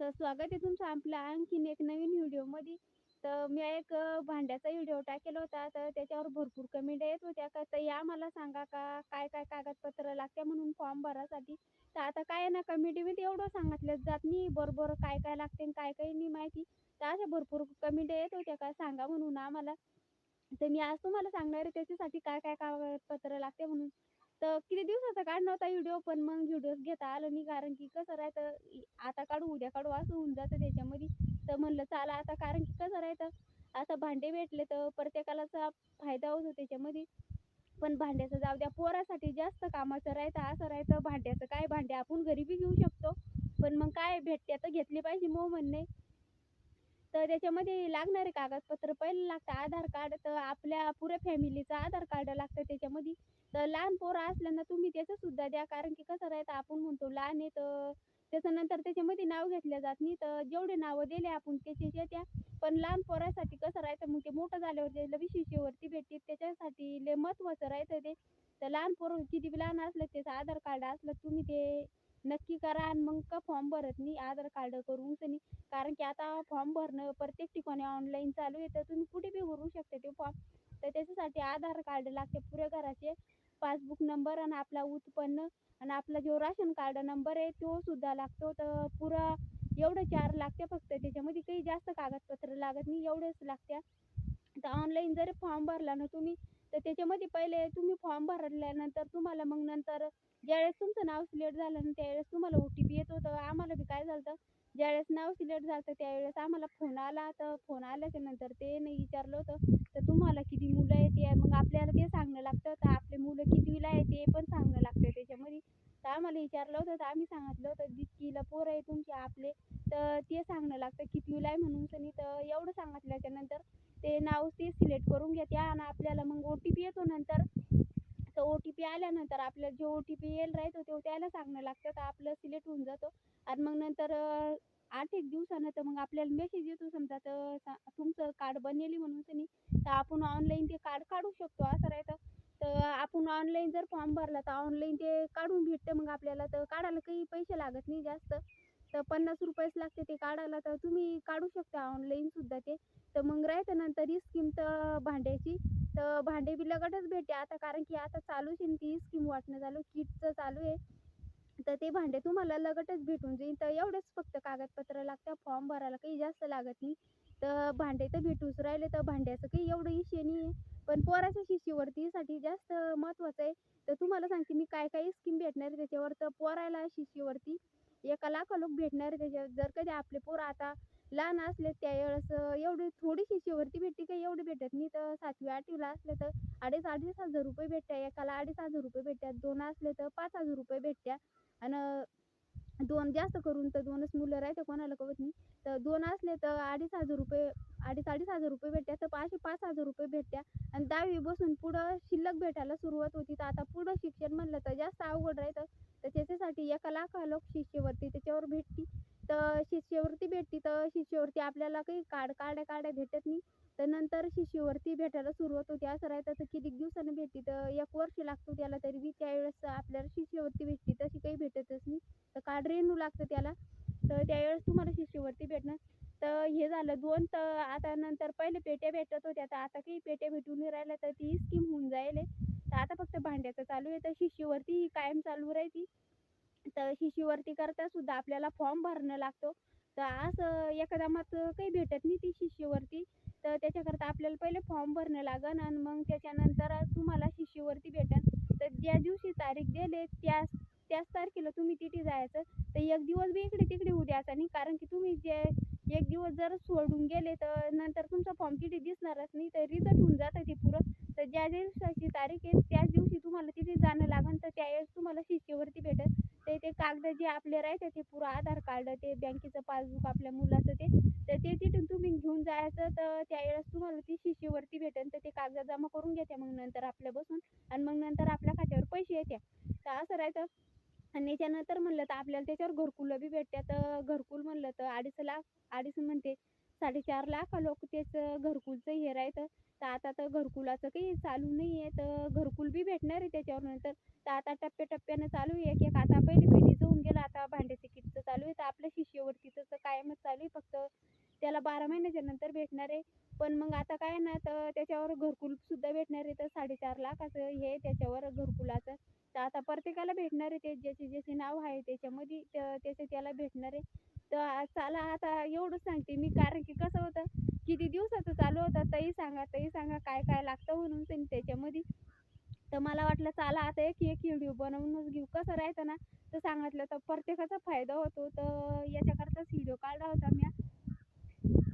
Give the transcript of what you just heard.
तर स्वागत आहे तुमचं आपल्या आणखीन एक नवीन व्हिडिओमध्ये तर मी एक भांड्याचा व्हिडिओ टाकेला होता. तर त्याच्यावर भरपूर कमेंट येत होत्या. का तर या मला सांगा का? काय काय कागदपत्र लागते म्हणून फॉर्म भरासाठी? तर आता काय आहे ना कमिटीमध्ये एवढं सांगितलं जात नाही. बरोबर काय काय लागते आणि काय काय नाही माहिती. तर अशा भरपूर कमेंट येत होत्या. का सांगा म्हणून आम्हाला. तर मी आज तुम्हाला सांगणार आहे त्याच्यासाठी काय काय कागदपत्र लागते म्हणून. तर किती दिवसाचा काढला होता व्हिडिओ पण मग व्हिडिओच घेता आलं नाही. कारण की कसं राहतं आता काढू उद्या काढू असं होऊन जातं त्याच्यामध्ये. तर म्हणलं चाला आता कारण की कसं राहतं आता भांडे भेटले तर प्रत्येकालाचा फायदा होतो त्याच्यामध्ये. पण भांड्याचं जाऊ द्या पोरासाठी जास्त कामाचं राहतं असं राहतं. भांड्याचं काय भांडे आपण घरी बी घेऊ शकतो. पण मग काय भेटते तर घेतली पाहिजे मग म्हणणे तर त्याच्यामध्ये लागणारे कागदपत्र पहिले लागतं आधार कार्ड तर आपल्या पुऱ्या फॅमिलीचं आधार कार्ड लागतं त्याच्यामध्ये. तर लहान पोरं असल्यानं तुम्ही त्याचं सुद्धा द्या कारण की कसं राहतं आपण म्हणतो लहान आहे तर त्याच्यानंतर त्याच्यामध्ये नाव घेतल्या जात नाही तर जेवढे नावं दिले आपण त्याचे त्या पण लहान पोरासाठी कसं राहतं मग ते मोठं झाल्यावर त्याला विशिष्टवरती भेटते त्याच्यासाठी लय महत्त्वाचं राहतं ते. तर लहान पोरं किती बी लहान असलं त्याचं आधार कार्ड असलं तुम्ही ते नक्की करा आणि मग का फॉर्म भरत नाही आधार कार्ड करून नाही. कारण की आता फॉर्म भरणं प्रत्येक ठिकाणी ऑनलाईन चालू आहे तर तुम्ही कुठे बी भरू शकता ते फॉर्म तर त्याच्यासाठी आधार कार्ड लागते पुऱ्या घराचे. पासबुक नंबर आणि आपला उत्पन्न आणि आपला जो राशन कार्ड नंबर आहे तो सुद्धा लागतो. तर पुरा एवढं चार लागते फक्त. त्याच्यामध्ये काही जास्त कागदपत्र लागत नाही एवढेच लागत्या तर ऑनलाईन जर फॉर्म भरला ना तुम्ही तर त्याच्यामध्ये पहिले तुम्ही फॉर्म भरल्यानंतर तुम्हाला मग नंतर ज्यावेळेस तुमचं नाव सिलेक्ट झालं ना त्यावेळेस तुम्हाला ओ टी पी येत होतं. आम्हाला बी काय झालं ज्यावेळेस नाव सिलेक्ट झालं त्यावेळेस आम्हाला फोन आला तर फोन आल्याच्यानंतर ते नाही विचारलं होतं. तर तुम्हाला किती मुलं आहे ते मग आपल्याला ते सांगणं लागतं. तर आपले मुलं कितवीला आहे ते पण सांगणं लागतं त्याच्यामध्ये. तर आम्हाला विचारलं होतं तर आम्ही सांगितलं होतं जितकीला पोरं आहे तुमचे आपले तर ते सांगणं लागतं कितवीला आहे म्हणून. सनी तर एवढं सांगितल्याच्या नंतर ते नाव ते सिलेक्ट करून घेते आणि आपल्याला मग ओ टी पी येतो नंतर. तर ओ टी पी आल्यानंतर आपल्याला जे ओ टी पी येईल राहतो तो त्याला सांगणं लागतं. तर आपलं सिलेक्ट होऊन जातो. आणि मग नंतर आठ एक दिवसानं तर मग आपल्याला मेसेज येतो. समजा तर तुमचं कार्ड बनेली म्हणून तुम्ही. तर आपण ऑनलाईन ते कार्ड काढू शकतो असं राहतं तर. आपण ऑनलाईन जर फॉर्म भरला तर ऑनलाईन ते काढून भेटतं. मग आपल्याला तर काढायला काही पैसे लागत नाही जास्त. तर पन्नास रुपयेच लागते ते काढायला. तर तुम्ही काढू शकता ऑनलाईन सुद्धा ते. तर मग राहते नंतर ही स्कीम तर भांड्याची. तर भांडे बी लगटच भेटते. आता कारण की आता चालूच आहे ना ती स्कीम वाटणं चालू किटचं चालू आहे. तर ते भांडे तुम्हाला लगटच भेटून जाईल. तर एवढेच फक्त कागदपत्र लागतं. फॉर्म भरायला काही जास्त लागत नाही. तर भांडे तर भेटूच राहिले. तर भांड्याचं काही एवढं इशे नाही आहे. पण पोराच्या शिष्यवृत्तीसाठी जास्त महत्त्वाचं आहे. तर तुम्हाला सांगते मी काय काय स्कीम भेटणार त्याच्यावर. तर पोरायला शिष्यवृत्ती एका लाख लोक भेटणार आहे त्याच्यावर. जर कधी आपले पोरं आता लहान असले त्यावेळेस एवढी थोडी शिष्यवृत्ती भेटते काही एवढी भेटत नाही. तर सातवी आठवीला असले तर अडीच अडीच हजार रुपये भेटत्या एकाला अडीच हजार रुपये भेटतात. दोन असले तर पाच हजार रुपये भेटत्या आणि दोन जास्त करून तर दोनच मुलं राहते कोणाला कळत नाही. तर दोन असले तर अडीच हजार रुपये अडीच अडीच हजार रुपये भेटत्या तर असे पाच हजार रुपये भेटत्या आणि दहावी बसून पुढं शिल्लक भेटायला सुरुवात होती. तर आता पुढं शिक्षण म्हणलं तर जास्त अवघड राहतं तर त्याच्यासाठी एका लाख लोक शिष्यवृत्ती त्याच्यावर भेटती. तर शिष्यवृत्ती भेटती तर शिष्यवृत्ती आपल्याला काही कार्ड काढ्या काढ्या भेटत नाही. तर नंतर शिष्यवृत्ती भेटायला सुरुवात होती. असं राहतं तर किती दिवसानं भेटते? तर एक वर्ष लागतो त्याला तरी. बी त्यावेळेस आपल्याला शिष्यवृत्ती भेटते. तशी काही भेटतच नाही. तर कार्ड रेणू लागतं त्याला. तर त्यावेळेस तुम्हाला शिष्यवृत्ती भेटणार. तर हे झालं दोन तर आता नंतर पहिले पेट्या भेटत होत्या तर आता काही पेट्या भेटून राहिल्या तर ती स्कीम होऊन जाईल तर आता फक्त भांड्याचं चालू आहे तर शिष्यवृत्ती कायम चालू राहते. तर शिष्यवृत्ती करता सुद्धा आपल्याला फॉर्म भरणं लागतो. तर असं एकदमात काही भेटत नाही ती शिष्यवरती तर त्याच्याकरता आपल्याला पहिले फॉर्म भरणं लागन आणि मग त्याच्यानंतर तुम्हाला शिष्यवृत्ती भेटन. तर ज्या दिवशी तारीख दिले त्याच त्याच तारखेला तुम्ही तिथे जायचं. तर एक दिवस बी इकडे तिकडे होऊ नाही कारण की तुम्ही जे एक दिवस जर सोडून गेले तर नंतर तुमचा फॉर्म किती दिसणारच नाही तर रिझल्ट होऊन जातं ते पुरं. तर ज्या दिवसाची तारीख आहे त्याच दिवशी तुम्हाला तिथे जाणं लागेल तर त्यावेळेस तुम्हाला शिष्यवृत्ती भेटेल. ते ते कागद जे आपले राहते ते पुरं आधार कार्ड ते बँकेचं पासबुक आपल्या मुलाचं ते. तर ते तिथून तुम्ही घेऊन जायचं तर त्यावेळेस तुम्हाला ती शिष्यवृत्ती भेटेल तर ते कागद जमा करून घेते मग नंतर आपल्या बसून. आणि मग नंतर आपल्या खात्यावर पैसे येते तर असं राहतं आणि त्याच्यानंतर म्हणलं तर आपल्याला त्याच्यावर घरकुलं बी भेटतात घरकुल म्हणलं तर अडीच लाख अडीच म्हणते साडेचार लाख लोक त्याचं घरकुलचं हे राहतं. तर आता तर घरकुलाचं काही चालू नाही आहे तर घरकुल बी भेटणार आहे त्याच्यावर नंतर. तर आता टप्प्याटप्प्यानं चालू आहे. एक एक आता पहिले पेटीचं होऊन गेलं. आता भांड्याचं किटचं चालू आहे. तर आपल्या शिष्यवृत्तीचं तर कायमच चालू आहे. फक्त त्याला बारा महिन्याच्या नंतर भेटणार आहे. पण मग आता काय ना तर त्याच्यावर घरकुलसुद्धा भेटणार आहे. तर साडेचार लाखाचं हे त्याच्यावर घरकुलाचं. तर आता प्रत्येकाला भेटणार आहे ते ज्याचे ज्याचे नाव आहे त्याच्यामध्ये त्याचे त्याला भेटणार आहे. तर चला आता एवढंच सांगते मी कारण की कसं होतं किती दिवसाचं चालू होतं तरी सांगा तही सांगा काय काय लागतं म्हणून पण त्याच्यामध्ये. तर मला वाटलं चला आता एक एक व्हिडिओ बनवूनच घेऊ. कसं राहतं ना तर सांगितलं तर प्रत्येकाचा फायदा होतो. तर याच्याकरताच व्हिडिओ काढला होता मी.